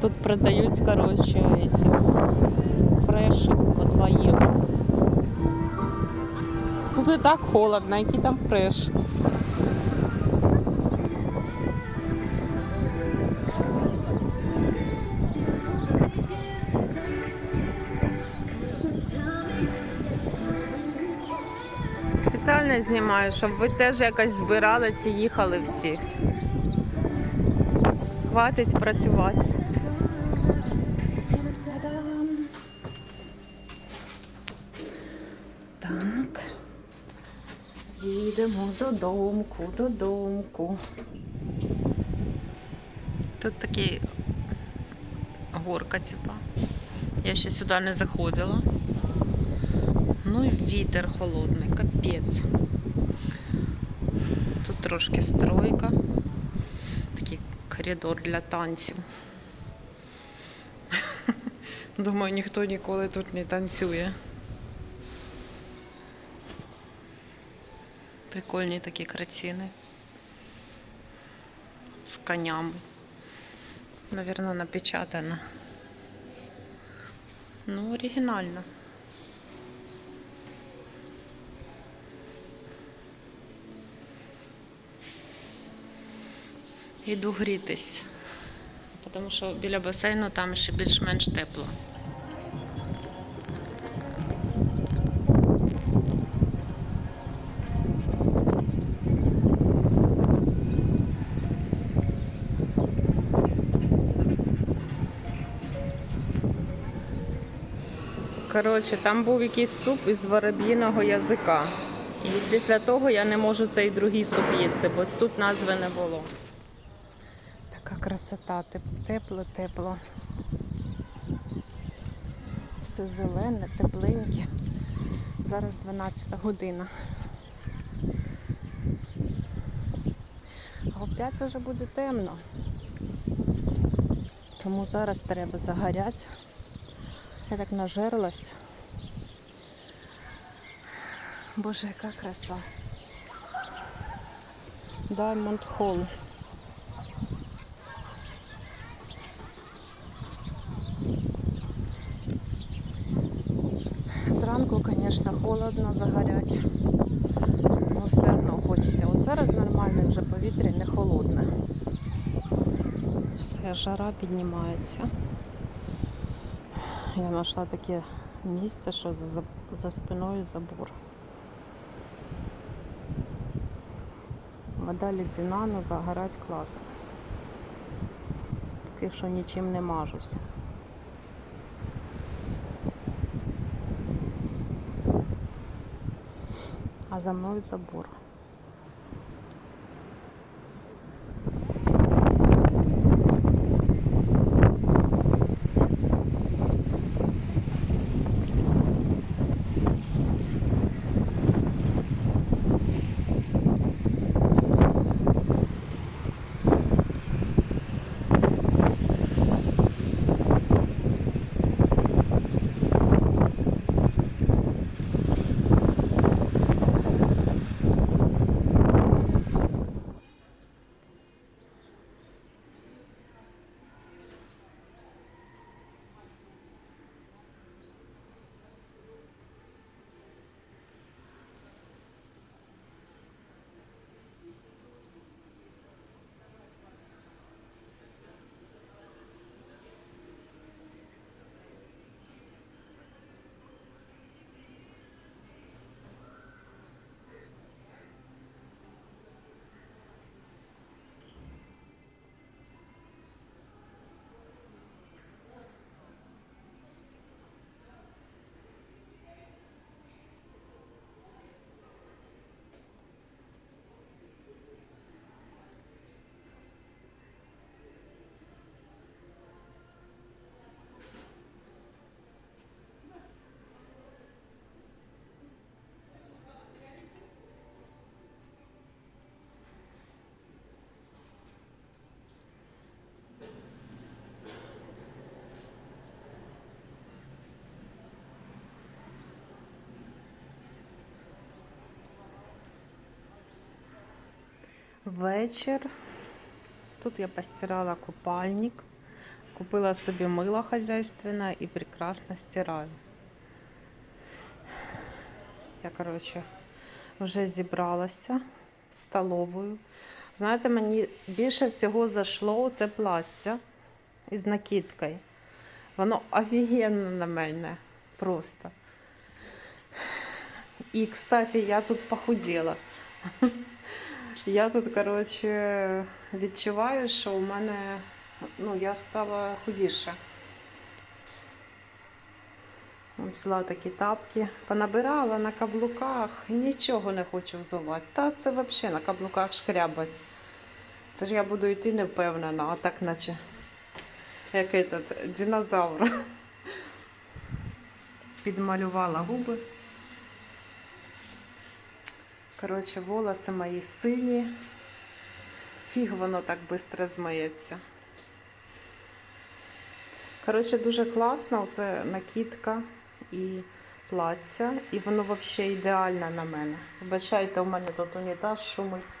Тут продають, коротше, ці фреші по 2 євро. Тут і так холодно, який там фреш. Спеціально знімаю, щоб ви теж якось збиралися і їхали всі. Хватить працювати. Їдемо додомку, додомку. Тут такий горка, типа. Я ще сюди не заходила. Ну і вітер холодний, капець. Тут трошки стройка. Такий коридор для танців. Думаю, ніхто ніколи тут не танцює. Прикольні такі картини. З конями. Наверно, напечатано. Ну, оригінально. Іду грітись. Тому що біля басейну там ще більш-менш тепло. Коротше, там був якийсь суп із вороб'їного язика. І після того я не можу цей другий суп їсти, бо тут назви не було. Така красота, тепло, тепло. Все зелене, тепленьке. Зараз 12 година. А о 5 вже буде темно. Тому зараз треба загоряти. Я так нажерлась. Боже, яка краса. Diamond Hall. Зранку, звісно, холодно загорять. Ну все одно хочеться. От зараз нормальне вже повітря, не холодне. Все, жара піднімається. Я знайшла таке місце, що за, за спиною забор. Вода ледяна, але загорать класно. Поки що нічим не мажуся. А за мною забор. Вечір. Тут я постирала купальник, Купила собі мило хазяйственне і прекрасно стираю. Я, коротше, вже зібралася в столовою. Знаєте, мені більше всього зайшло це плаття із накидкою. Воно офігенно на мене просто. І, кстати, я тут похудела. Я тут, коротше, відчуваю, що у мене, ну, я стала худіша. Взяла такі тапки, понабирала на каблуках, нічого не хочу взувати. Та це взагалі на каблуках шкрябать. Це ж я буду йти не впевнена, а так наче як этот динозавр. Підмалювала губи. Коротше, волоси мої сині. Фіг воно так швидко змиється. Коротше, дуже класно. Оце накидка і плаття. І воно взагалі ідеально на мене. Вибачайте, у мене тут унітаз шумить,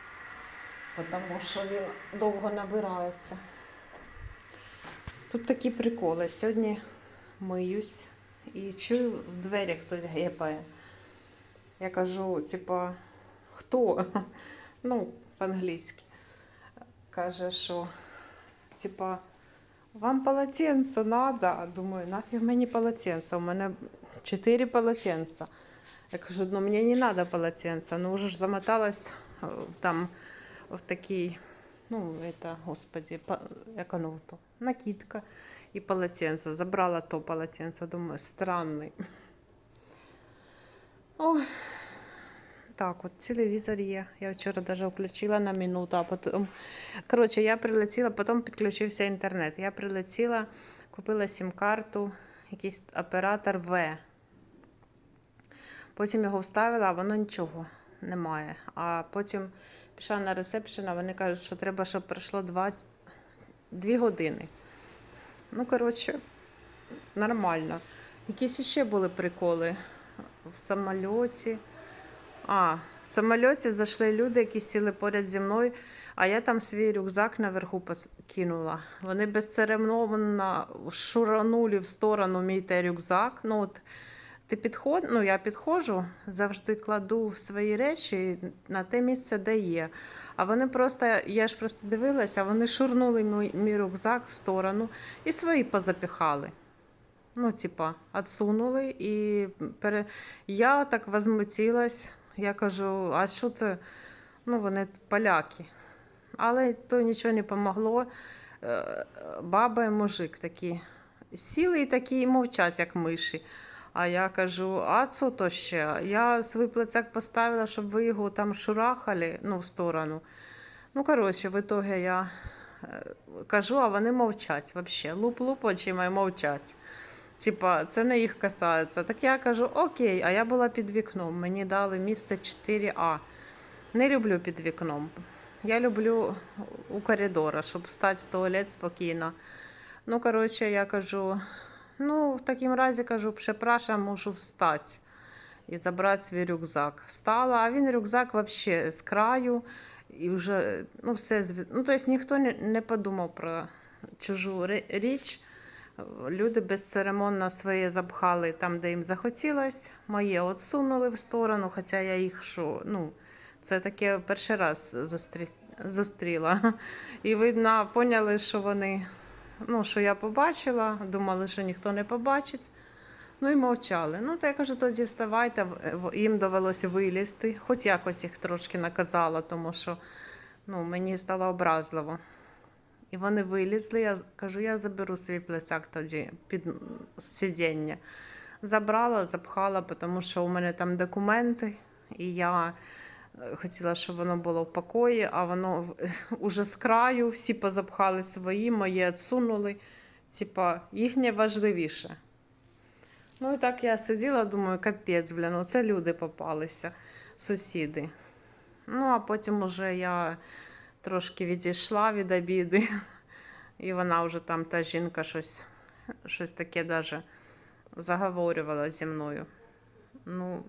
тому що він довго набирається. Тут такі приколи. Сьогодні миюсь і чую в двері хтось гепає. Я кажу, типа, хто? Ну, по-англійськи. Каже, що, типа, вам полотенце надо. Думаю, нафіг мені полотенце? У мене чотири полотенця. Я кажу, ну мені не надо полотенце. Ну вже ж замоталась е, там в такий, ну, это, господи, як оно то, накидка і полотенце. Забрала то полотенце, думаю, странний. Ой. Так, от телевізор є. Я вчора навіть включила на минуту, а потім. Коротше, я прилетіла, потім підключився інтернет. Я прилетіла, купила сім-карту, якийсь оператор В. Потім його вставила, а воно нічого немає. А потім пішла на ресепшн, а вони кажуть, що треба, щоб пройшло 2, 2 години. Ну, коротше, нормально. Якісь ще були приколи в самольоті. А, в самольоті зайшли люди, які сіли поряд зі мною, а я там свій рюкзак наверху кинула. Вони безцеремонно шуранули в сторону мій той рюкзак. Ну, от, ти підход... ну, я підходжу, завжди кладу свої речі на те місце, де є. А вони просто, я ж просто дивилася, вони шурнули мій, мій рюкзак в сторону і свої позапіхали. Ну, типа, отсунули і пере... я так возмутилась. Я кажу, а що це? Ну, вони поляки. Але то нічого не помогло. Е, Баба і мужик такі сіли і такі мовчать, як миші. А я кажу, а що то ще? Я свій плецак поставила, щоб ви його там шурахали ну, в сторону. Ну, коротше, в итоге я е, кажу, а вони мовчать взагалі. Луп-луп очима і мовчать. Типа, це не їх касається. Так я кажу, окей, а я була під вікном. Мені дали місце 4А. Не люблю під вікном. Я люблю у коридора, щоб встати в туалет спокійно. Ну, коротше, я кажу, ну, в такому разі кажу, прzepraszam, можу встати і забрати свій рюкзак. Встала, а він рюкзак взагалі з краю. І вже ну, все ну, тобто ніхто не, подумав про чужу річ. Люди безцеремонно своє запхали там, де їм захотілось. Моє отсунули в сторону, хоча я їх що, ну, це таке перший раз зустрі... зустріла. І видно, поняли, що вони, ну, що я побачила, думали, що ніхто не побачить. Ну і мовчали. Ну, то я кажу, тоді вставайте, їм довелося вилізти, хоч якось їх трошки наказала, тому що ну, мені стало образливо. І вони вилізли. Я кажу, я заберу свій плецак тоді під сидіння. Забрала, запхала, тому що у мене там документи, і я е, хотіла, щоб воно було в покої, а воно уже з краю, всі позапхали свої, мої відсунули. Типа, їхнє важливіше. Ну і так я сиділа, думаю, капець, блін, ну це люди попалися, сусіди. Ну, а потім уже я трошки відійшла від обіди, і вона вже там, та жінка, щось, щось таке даже заговорювала зі мною. Ну,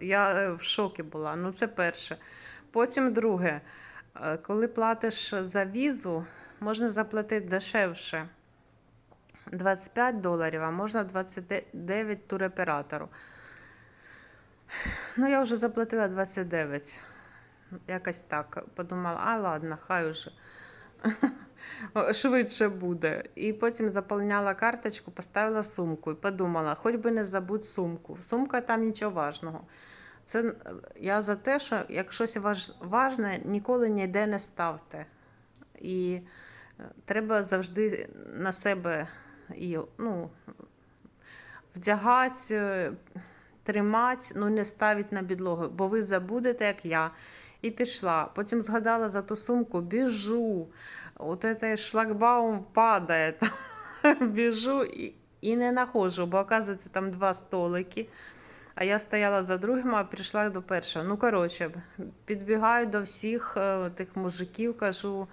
я е, в шокі була. Ну, це перше. Потім друге, Е, коли платиш за візу, можна заплатити дешевше. 25 доларів, а можна 29 туроператору. Ну, я вже заплатила 29. Якось так. Подумала, а ладно, хай уже. Швидше буде. І потім заповняла карточку, поставила сумку і подумала, хоч би не забудь сумку. Сумка там нічого важного. Це е, я за те, що як щось важ, важне, ніколи ніде не ставте. І е, треба завжди на себе і, ну, вдягати, е, тримати, ну не ставити на підлогу, бо ви забудете, як я. І пішла. Потім згадала за ту сумку, біжу. От цей шлагбаум падає. Біжу і, і не нахожу, бо оказується там два столики. А я стояла за другим, а прийшла до першого. Ну, коротше, підбігаю до всіх е, тих мужиків, кажу.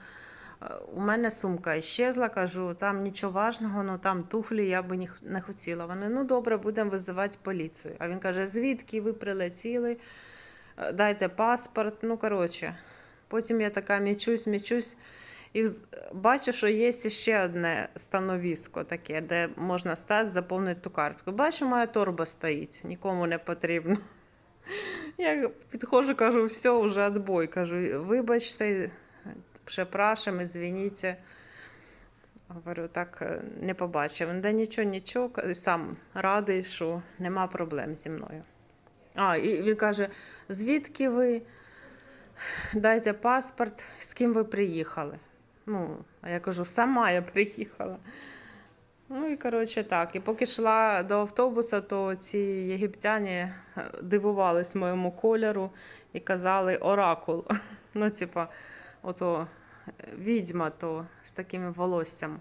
«Е, У мене сумка щезла, кажу, там нічого важного, ну там туфлі я би не хотіла. Вони, ну добре, будемо визивати поліцію. А він каже, звідки ви прилетіли? Е, Дайте паспорт. Ну, коротше. Потім я така мічусь, мічусь. І бачу, що є ще одне становісько таке, де можна стати, заповнити ту картку. Бачу, моя торба стоїть, нікому не потрібно. Я підходжу, кажу, все, вже відбой. Кажу, вибачте, препрашуємо, звініть. Говорю, так е, не побачив. Да нічого, нічого, сам радий, що нема проблем зі мною. А, і він каже: звідки ви? Дайте паспорт, з ким ви приїхали. Ну, а я кажу, сама я приїхала. Ну і коротше так. І поки йшла до автобуса, то ці єгиптяни е, дивувались моєму кольору і казали оракул. Ну, типа, ото е, відьма то з таким волоссям.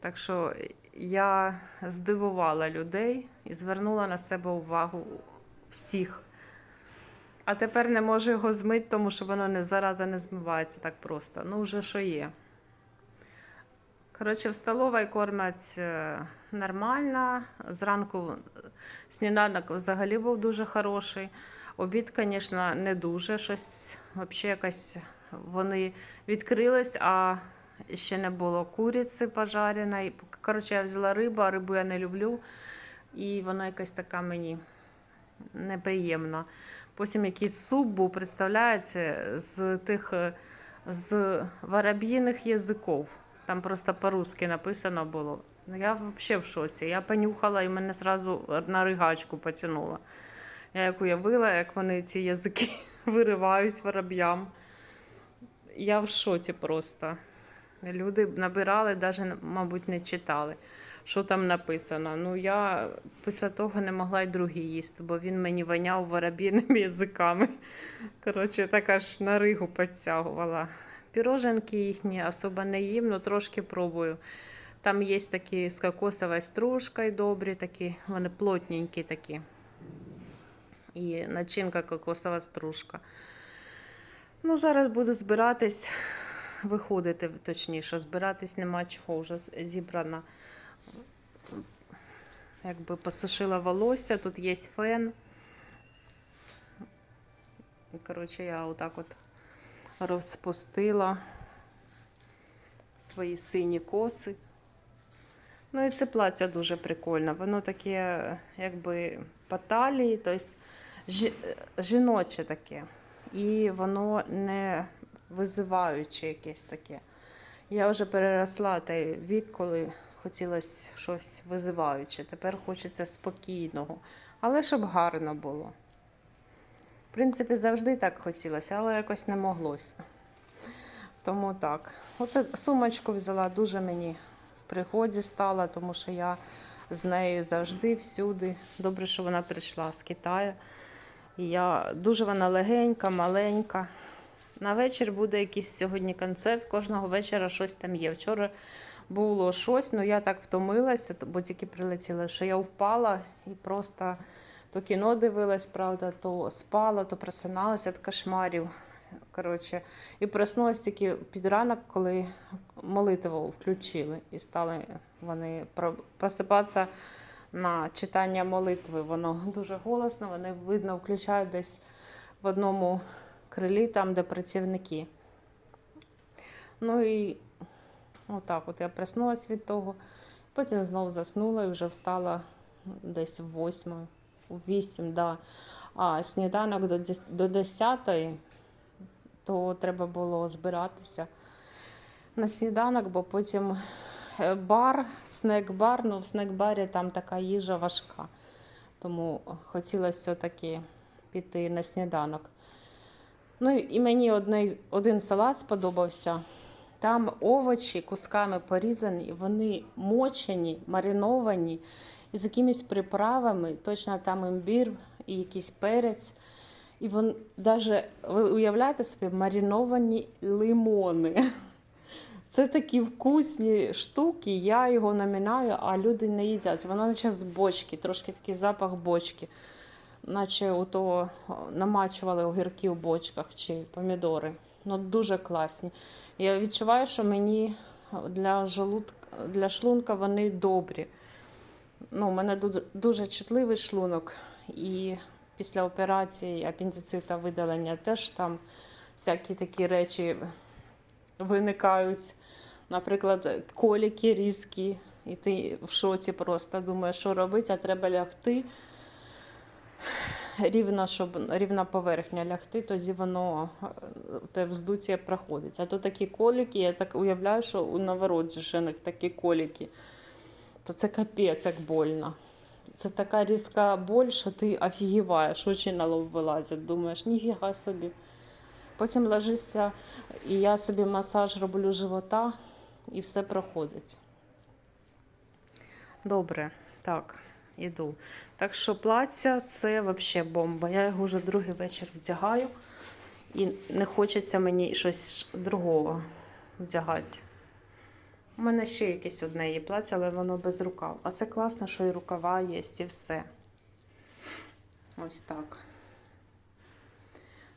Так що я здивувала людей і звернула на себе увагу всіх. А тепер не можу його змити, тому що воно не зараза не змивається так просто. Ну, вже що є. Коротше, в столовій кормять е, нормально. Зранку сніданок взагалі був дуже хороший. Обід, звісно, не дуже. Щось взагалі якось вони відкрились, а ще не було куриці пожареної. Коротше, я взяла рибу, а рибу я не люблю. І вона якась така мені неприємна. Потім якийсь суп був, представляєте, з тих е, з вороб'їних язиків. Там просто по-русски написано було. Ну, Я взагалі в шоці. Я понюхала і мене одразу на ригачку потягнуло. Я як уявила, як вони ці язики виривають вороб'ям. Я в шоці просто. Люди набирали, навіть, мабуть, не читали, що там написано. Ну, я після того не могла й другий їсти, бо він мені воняв вороб'їними язиками. Коротше, так аж на ригу підтягувала. Піроженки їхні особо не їм, але трошки пробую. Там є такі з кокосовою стружкою добрі, такі, вони плотненькі такі. І начинка кокосова стружка. Ну, зараз буду збиратись, виходити, точніше, збиратись нема чого, вже зібрана. Якби посушила волосся, тут є фен. Коротше, я отак от розпустила свої сині коси. Ну і це плаття дуже прикольне. Воно таке, якби по талії, тобто жі- жіноче таке. І воно не визиваюче якесь таке. Я вже переросла той вік, коли хотілося щось визиваюче. Тепер хочеться спокійного, але щоб гарно було. В принципі, завжди так хотілося, але якось не моглося. Тому так. Оце сумочку взяла, дуже мені в пригоді стала, тому що я з нею завжди, всюди. Добре, що вона прийшла з Китаю. І я дуже вона легенька, маленька. На вечір буде якийсь сьогодні концерт, кожного вечора щось там є. Вчора було щось, але я так втомилася, бо тільки прилетіла, що я впала і просто то кіно дивилась, правда, то спала, то просиналася від кошмарів. Коротше, і проснулась тільки під ранок, коли молитву включили, і стали вони просипатися на читання молитви. Воно дуже голосно, вони видно включають десь в одному крилі, там, де працівники. Ну і отак, от я проснулась від того Потім знову заснула і вже встала десь в восьму, у вісім, да. А сніданок до, дес- до десятої, то треба було збиратися на сніданок, бо потім е, бар, снек-бар, ну в снек-барі там така їжа важка. Тому хотілося все-таки піти на сніданок. Ну і мені одне, один салат сподобався. Там овочі кусками порізані, вони мочені, мариновані з якимись приправами, точно там імбір і якийсь перець. І вон навіть ви уявляєте собі мариновані лимони. Це такі вкусні штуки, я його намінаю, а люди не їдять. Воно наче з бочки, трошки такий запах бочки. Наче у того намачували огірки в бочках чи помідори. Ну, дуже класні. Я відчуваю, що мені для, желудка, для шлунка вони добрі. Ну, у мене дуже чутливий шлунок, і після операції апендицита видалення теж там всякі такі речі виникають. Наприклад, коліки різкі, і ти в шоці просто думаєш, що робити, а треба лягти рівно, щоб рівна поверхня лягти, тоді воно е, те вздуття проходить. А то такі коліки, я так уявляю, що у новороджених такі коліки, то це капець, як больно. Це така різка боль, що ти офігіваєш, очі на лоб вилазять, думаєш, ніфіга собі. Потім ложишся, і я собі масаж роблю живота, і все проходить. Добре, так, іду. Так що плаття це взагалі бомба. Я його вже другий вечір вдягаю, і не хочеться мені щось другого вдягати. У мене ще якесь одне є плаття, але воно без рукав. А це класно, що і рукава є, і все. Ось так.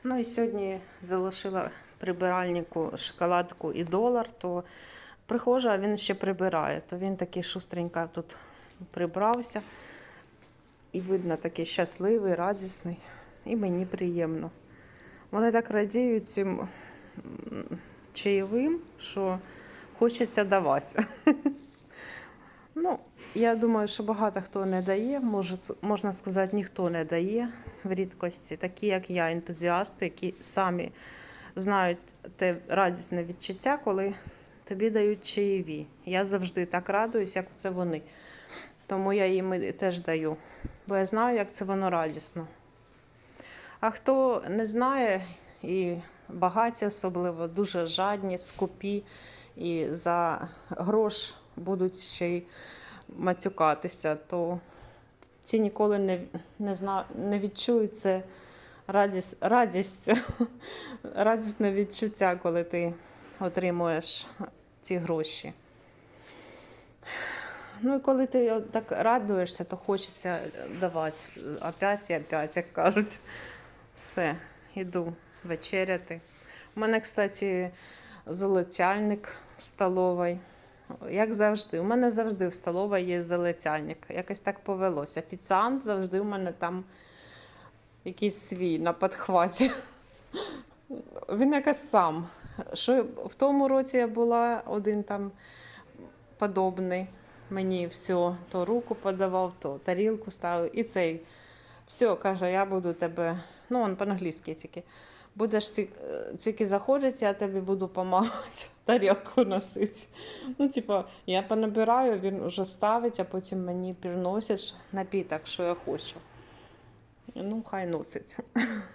Ну і сьогодні залишила прибиральнику шоколадку і долар, то приходжу, а він ще прибирає. То він такий шустренько тут прибрався. І видно, такий щасливий, радісний. І мені приємно. Вони так радіють цим чаєвим, що хочеться давати. Ну, я думаю, що багато хто не дає, може, можна сказати, ніхто не дає в рідкості, такі як я, ентузіасти, які самі знають те радісне відчуття, коли тобі дають чаєві. Я завжди так радуюсь, як це вони. Тому я їм теж даю, бо я знаю, як це воно радісно. А хто не знає, і багаті особливо, дуже жадні, скупі, і за грош будуть ще й матюкатися, то ті ніколи не, не, зна, не відчують це радість, радість, радісне відчуття, коли ти отримуєш ці гроші. Ну і коли ти так радуєшся, то хочеться давати опять і опять, як кажуть. Все, іду вечеряти. У мене, кстати, золотяльник в столовій. Як завжди, у мене завжди в столовій є залетяльник. Якось так повелося. Офіціант завжди у мене там якийсь свій на підхваті. Він якось сам. Що в тому році я була один там подобний. Мені все, то руку подавав, то тарілку ставив. І цей все, каже, я буду тебе. Ну, він по-англійськи тільки. Будеш е, тільки заходити, я тобі буду допомагати тарілку носити. Ну, типу, я понабираю, він вже ставить, а потім мені приносять напіток, що я хочу. Ну, хай носить.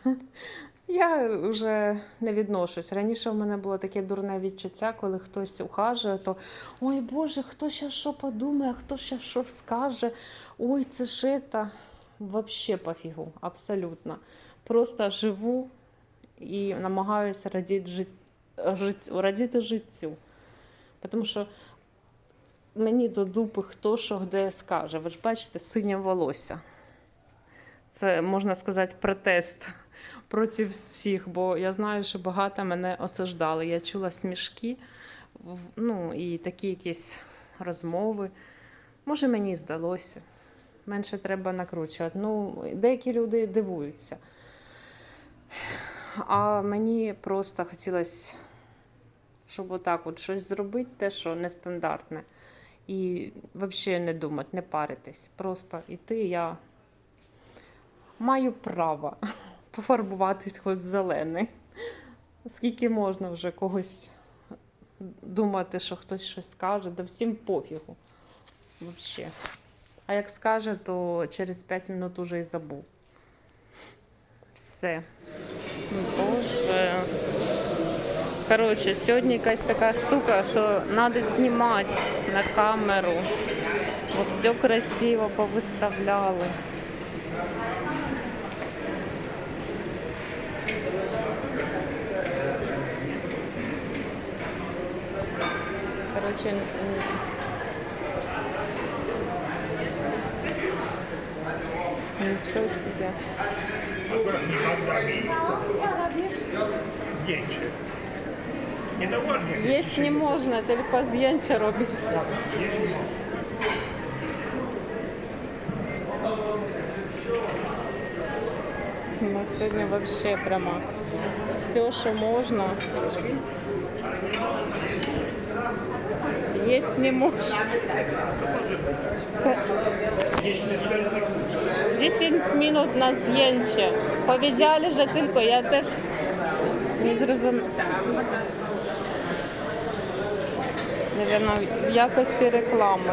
Я вже не відношусь. Раніше в мене було таке дурне відчуття, коли хтось ухажує, то ой Боже, хто ще що подумає, хто ще що скаже. Ой, це шита. Вообще пофігу, абсолютно. Просто живу і намагаюся радіти, жит... жит... радіти життю. Тому що мені до дупи хто що де скаже. Ви ж бачите, синє волосся. Це можна сказати протест проти всіх, бо я знаю, що багато мене осуждали. Я чула смішки, ну і такі якісь розмови. Може, мені здалося. Менше треба накручувати. Ну, деякі люди дивуються. А мені просто хотілося, щоб отак от щось зробити, те, що нестандартне. і взагалі не думати, не паритись. Просто йти я маю право пофарбуватись хоч зелений. Скільки можна вже когось думати, що хтось щось скаже, да всім пофігу. Вообще. А як скаже, то через 5 минут уже і забув. Все. Боже. Коротше, сьогодні якась така штука, що треба знімати на камеру. От все красиво повиставляли. Коротше, н- нічого собі. Zdjęcie. Nie no ładnie. Їсть не можна, тільки з'єнче робиться. Ну, сьогодні взагалі прямо все, що можна. Есть не можна. 10 минут на здjęcie. Powiedzieli, że tylko ja też nie zrozumiałam. Навірно, в якості реклами.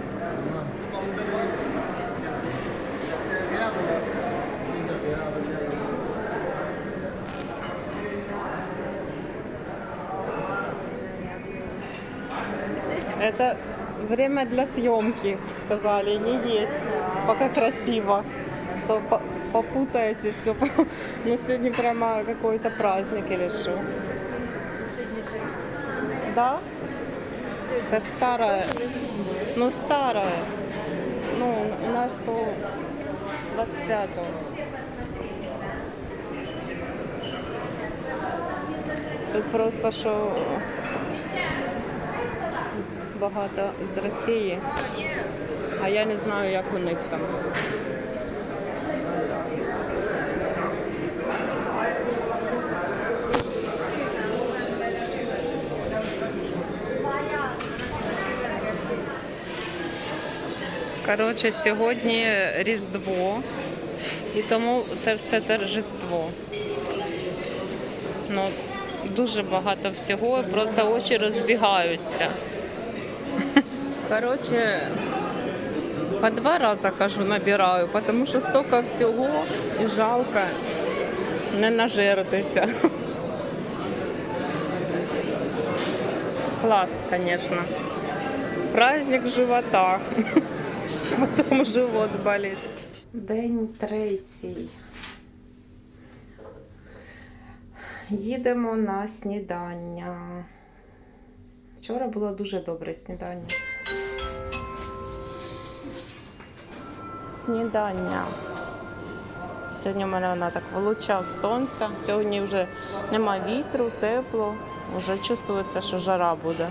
Это время для съемки, сказали, не есть. Пока красиво. То по- попутаете все. Ну, сегодня прямо какой-то праздник или что. Да? Это ж. Ну, старая. Ну, у нас то 25-го. Тут просто що багато з Росії, а я не знаю, як у них там. Коротше, сьогодні Різдво, і тому це все торжество. Ну, дуже багато всього, просто очі розбігаються. Короче, по два раза хожу, набираю, потому что столько всего и жалко не нажертися. Класс, конечно. Праздник живота. Потом живот болит. День третій. Їдемо на снідання. Вчора було дуже добре снідання. Снідання. Сьогодні в мене вона так вилучав сонця. Сьогодні вже нема вітру, тепло. Вже чувствується, що жара буде.